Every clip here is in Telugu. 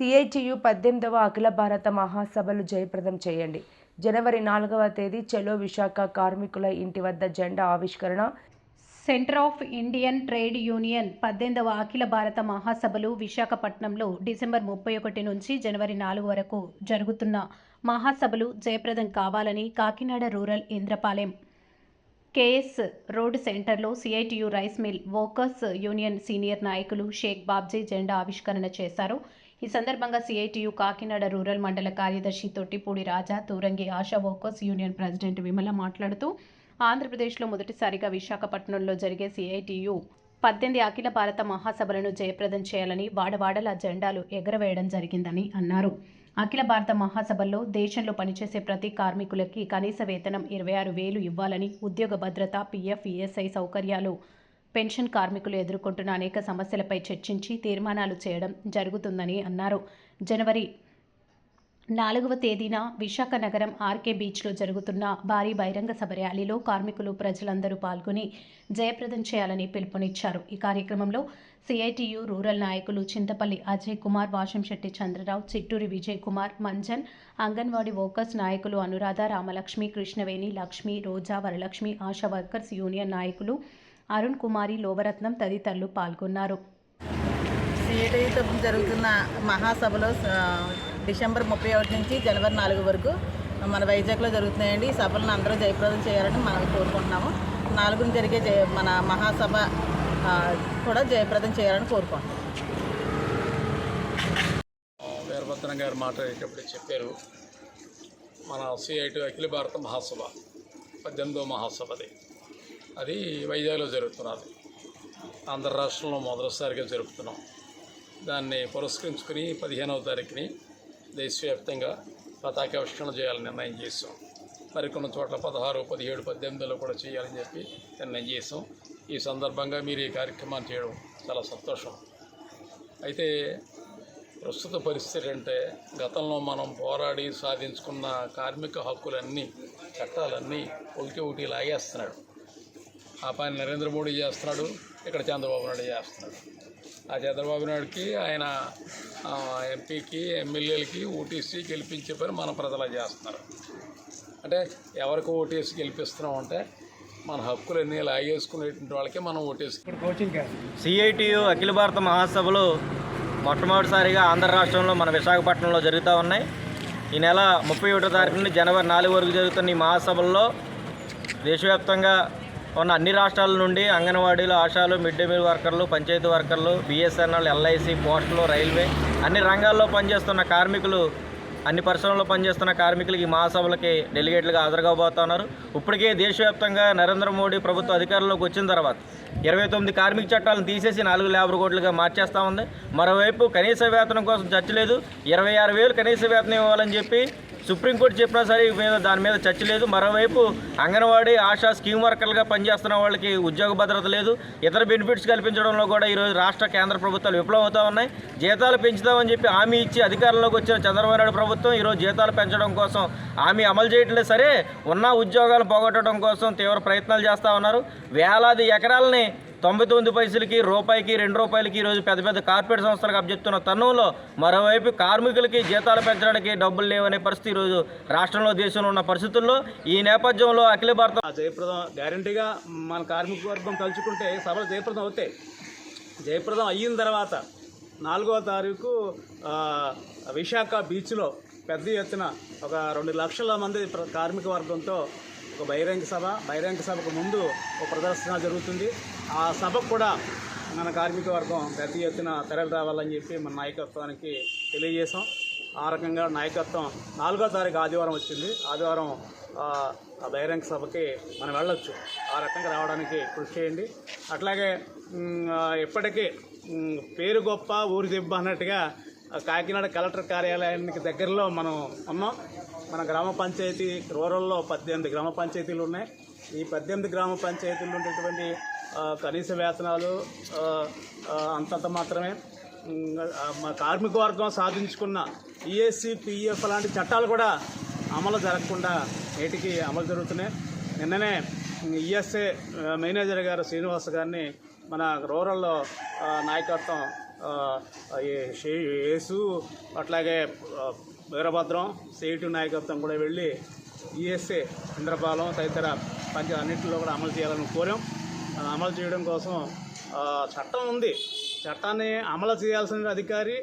సిఐటియు పద్దెనిమిదవ అఖిల భారత మహాసభలు జయప్రదం చేయండి. జనవరి నాలుగవ తేదీ చెలో విశాఖ కార్మికుల ఇంటి వద్ద జెండా ఆవిష్కరణ. Centre of Indian trade union పద్దెనిమిదవ అఖిల భారత మహాసభలు విశాఖపట్నంలో డిసెంబర్ ముప్పై ఒకటి నుంచి జనవరి నాలుగు వరకు జరుగుతున్న మహాసభలు జయప్రదం కావాలని Kakinada rural Indrapalem KS road సెంటర్లో CITU rice mill workers union senior నాయకులు షేక్ బాబ్జీ జెండా ఆవిష్కరణ చేశారు. ఈ సందర్భంగా సిఐటియు కాకినాడ రూరల్ మండల కార్యదర్శి Tottipudi Raja Turangi Asha workers union president Vimala మాట్లాడుతూ ఆంధ్రప్రదేశ్లో మొదటిసారిగా విశాఖపట్నంలో జరిగే సిఐటియు పద్దెనిమిది అఖిల భారత మహాసభలను జయప్రదం చేయాలని వాడవాడల జెండాలు ఎగరవేయడం జరిగిందని అన్నారు. అఖిల భారత మహాసభల్లో దేశంలో పనిచేసే ప్రతి కార్మికులకి కనీస వేతనం ఇరవై ఆరు వేలు ఇవ్వాలని ఉద్యోగ భద్రత పీఎఫ్ ఈఎస్ఐ సౌకర్యాలు పెన్షన్ కార్మికులు ఎదుర్కొంటున్న అనేక సమస్యలపై చర్చించి తీర్మానాలు చేయడం జరుగుతుందని అన్నారు. జనవరి నాలుగవ తేదీన విశాఖ నగరం ఆర్కే బీచ్లో జరుగుతున్న భారీ బహిరంగ సభ ర్యాలీలో కార్మికులు ప్రజలందరూ పాల్గొని జయప్రదం చేయాలని పిలుపునిచ్చారు. ఈ కార్యక్రమంలో సిఐటియు రూరల్ నాయకులు చింతపల్లి అజయ్ కుమార్ వాషంశెట్టి చంద్రరావు చిట్టూరి విజయ్ కుమార్ మంజన్ అంగన్వాడీ వర్కర్స్ నాయకులు అనురాధ రామలక్ష్మి కృష్ణవేణి లక్ష్మి రోజా వరలక్ష్మి ఆశా వర్కర్స్ యూనియన్ నాయకులు అరుణ్ కుమారి లోవరత్నం తదితరులు పాల్గొన్నారు. సిఐటితో జరుగుతున్న మహాసభలో డిసెంబర్ ముప్పై ఒకటి నుంచి జనవరి నాలుగు వరకు మన వైజాగ్లో జరుగుతున్నాయండి. ఈ సభలను అందరూ జయప్రదం చేయాలని మనం కోరుకుంటున్నాము. నాలుగున జరిగే జయ మన మహాసభ కూడా జయప్రదం చేయాలని కోరుకుంటున్నాం. వీరభద్రం గారు మాట్లాడేటప్పుడు చెప్పారు. మన సిఐటి అఖిల భారత మహాసభ పద్దెనిమిదో మహాసభది. అది వైజాగ్లో జరుగుతున్నది. ఆంధ్ర రాష్ట్రంలో మొదటిసారిగా జరుపుతున్నాం. దాన్ని పురస్కరించుకుని పదిహేనవ తారీఖుని దేశవ్యాప్తంగా పతాకావిష్కరణ చేయాలని నిర్ణయం చేసాం మరికొన్ని చోట్ల పదహారు పదిహేడు పద్దెనిమిదిలో కూడా చేయాలని చెప్పి నిర్ణయం చేసాం ఈ సందర్భంగా మీరు ఈ కార్యక్రమాన్ని చేయడం చాలా సంతోషం. అయితే ప్రస్తుత పరిస్థితి అంటే గతంలో మనం పోరాడి సాధించుకున్న కార్మిక హక్కులన్నీ చట్టాలన్నీ ఒకటి ఒకటి లాగేస్తున్నాడు. ఆ పని నరేంద్ర మోడీ చేస్తున్నాడు ఇక్కడ చంద్రబాబు నాయుడు చేస్తున్నాడు. ఆ చంద్రబాబు నాయుడుకి ఆయన ఎంపీకి ఎమ్మెల్యేలకి ఓటీసీ గెలిపించే పని మన ప్రజలు చేస్తున్నారు. అంటే ఎవరికి ఓటేసి గెలిపిస్తున్నాం అంటే మన హక్కులన్నీ లాగేసుకునేటువంటి వాళ్ళకే మనం ఓటేసి సిఐటియు అఖిల భారత మహాసభలు మొట్టమొదటిసారిగా ఆంధ్ర రాష్ట్రంలో మన విశాఖపట్నంలో జరుగుతూ ఉన్నాయి. ఈ నెల ముప్పై ఒకటో తారీఖు నుండి జనవరి నాలుగు వరకు జరుగుతున్న ఈ మహాసభల్లో దేశవ్యాప్తంగా ఉన్న అన్ని రాష్ట్రాల నుండి అంగన్వాడీలు ఆశాలు మిడ్ డే మీల్ వర్కర్లు పంచాయతీ వర్కర్లు బిఎస్ఎన్ఎల్ ఎల్ఐసి పోస్టులు రైల్వే అన్ని రంగాల్లో పనిచేస్తున్న కార్మికులు అన్ని పరిశ్రమల్లో పనిచేస్తున్న కార్మికులకి మహాసభలకి డెలిగేట్లుగా హాజరుగాబోతున్నారు ఇప్పటికే దేశవ్యాప్తంగా నరేంద్ర మోడీ ప్రభుత్వ అధికారంలోకి వచ్చిన తర్వాత ఇరవై తొమ్మిది కార్మిక చట్టాలను తీసేసి నాలుగు యాభై కోట్లుగా మార్చేస్తా ఉంది. మరోవైపు కనీస వేతనం కోసం చర్చ లేదు ఇరవై ఆరు వేలు కనీస వేతనం ఇవ్వాలని చెప్పి సుప్రీంకోర్టు చెప్పినా సరే మీద దాని మీద చర్చ లేదు. మరోవైపు అంగన్వాడీ ఆశా స్కీమ్ వర్కర్లుగా పనిచేస్తున్న వాళ్ళకి ఉద్యోగ భద్రత లేదు. ఇతర బెనిఫిట్స్ కల్పించడంలో కూడా ఈరోజు రాష్ట్ర కేంద్ర ప్రభుత్వాలు విఫలమవుతా ఉన్నాయి. జీతాలు పెంచుతామని చెప్పి హామీ ఇచ్చి అధికారంలోకి వచ్చిన చంద్రబాబు నాయుడు ప్రభుత్వం ఈరోజు జీతాలు పెంచడం కోసం హామీ అమలు చేయట్లేదు సరే ఉన్న ఉద్యోగాలు పోగొట్టడం కోసం తీవ్ర ప్రయత్నాలు చేస్తూ ఉన్నారు. వేలాది ఎకరాలని తొంభై తొమ్మిది పైసలకి రూపాయికి రెండు రూపాయలకి ఈరోజు పెద్ద పెద్ద కార్పొరేట్ సంస్థలకు అప్పచెప్తున్న తరుణంలో మరోవైపు కార్మికులకి జీతాలు పెంచడానికి డబ్బులు లేవనే పరిస్థితి ఈరోజు రాష్ట్రంలో దేశంలో ఉన్న పరిస్థితుల్లో ఈ నేపథ్యంలో అఖిల భారత జయప్రదం గ్యారంటీగా మన కార్మిక వర్గం తలుచుకుంటే సభలు జయప్రదం అవుతాయి. జయప్రదం అయిన తర్వాత నాలుగో తారీఖు విశాఖ బీచ్లో పెద్ద ఎత్తున ఒక రెండు లక్షల మంది ప్ర- కార్మిక వర్గంతో ఒక బహిరంగ సభ. బహిరంగ సభకు ముందు ఒక ప్రదర్శన జరుగుతుంది. ఆ సభకు కూడా మన కార్మిక వర్గం పెద్ద ఎత్తున తరలి రావాలని చెప్పి మన నాయకత్వానికి తెలియజేశాం. ఆ రకంగా నాయకత్వం నాలుగో తారీఖు ఆదివారం వచ్చింది. ఆదివారం ఆ, బహిరంగ సభకి మనం వెళ్ళొచ్చు. ఆ రకంగా రావడానికి కృషి చేయండి. అట్లాగే ఇప్పటికీ పేరు గొప్ప ఊరు దెబ్బ అన్నట్టుగా కాకినాడ కలెక్టర్ కార్యాలయానికి దగ్గరలో మనం ఉన్నాం. మన గ్రామ పంచాయతీ రూరల్లో పద్దెనిమిది గ్రామ పంచాయతీలు ఉన్నాయి. ఈ పద్దెనిమిది గ్రామ పంచాయతీలు ఉండేటువంటి కనీస వేతనాలు అంతంత మాత్రమే. కార్మిక వర్గం సాధించుకున్న ఈఎస్సి పిఎఫ్ లాంటి చట్టాలు కూడా అమలు జరగకుండా నేటికి అమలు జరుగుతున్నాయి. నిన్ననే ఈఎస్ఏ మేనేజర్ గారు శ్రీనివాస్ గారిని మన రూరల్లో నాయకత్వం యేసు అట్లాగే వీరభద్రం సేటు నాయకత్వం కూడా వెళ్ళి ఈఎస్ఏ ఇంద్రపాలెం తదితర పంచ అన్నింటిలో కూడా అమలు చేయాలని కోరాం. అమలు చేయడం కోసం చట్టం ఉంది. చట్టాన్ని అమలు చేయాల్సిన అధికారి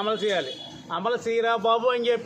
అమలు చేయాలి. అమలు చేయరా బాబు అని చెప్పి